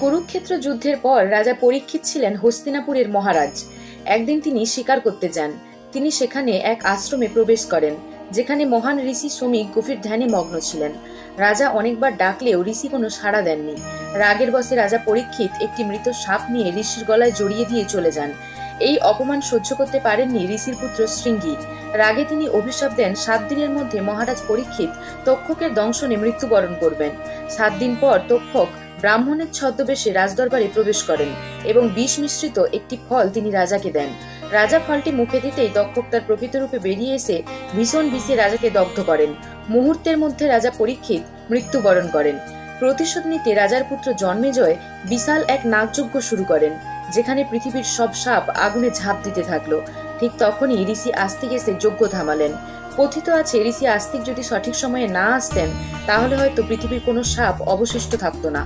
কুরুক্ষেত্র যুদ্ধের পর রাজা পরীক্ষিত ছিলেন হস্তিনাপুরের মহারাজ। একদিন তিনি শিকার করতে যান। তিনি সেখানে এক আশ্রমে প্রবেশ করেন, যেখানে মহান ঋষি শ্রমিক গভীর ধ্যানে মগ্ন ছিলেন। রাজা অনেকবার ডাকলেও ঋষি কোনো সাড়া দেননি। রাগের বসে রাজা পরীক্ষিত একটি মৃত সাপ নিয়ে ঋষির গলায় জড়িয়ে দিয়ে চলে যান। এই অপমান সহ্য করতে পারেননি ঋষির পুত্র শৃঙ্গী। রাগে তিনি অভিশাপ দেন, সাত দিনের মধ্যে মহারাজ পরীক্ষিত তক্ষকের দংশনে মৃত্যুবরণ করবেন। সাত দিন পর তক্ষক ব্রাহ্মণের ছদ্মবেশে রাজদরবারে প্রবেশ করেন এবং বিষ মিশ্রিত একটি ফল তিনি রাজাকে দেন। রাজা ফলটি মুখে দিতেই তক্ষক তার প্রকৃত রূপে বেরিয়ে এসে ভীষণ বিষে রাজাকে দগ্ধ করেন। মুহূর্তের মধ্যে রাজা পরীক্ষিত মৃত্যুবরণ করেন। প্রতিশোধ নিতে রাজার পুত্র জন্মেজয় বিশাল এক নাগযজ্ঞ শুরু করেন, যেখানে পৃথিবীর সব সাপ আগুনে ঝাঁপ দিতে থাকল। ঠিক তখনই ঋষি আস্তিক এসে যজ্ঞ থামালেন। কথিত আছে, ঋষি আস্তিক যদি সঠিক সময়ে না আসতেন, তাহলে হয়তো পৃথিবীর কোনো সাপ অবশিষ্ট থাকতো না।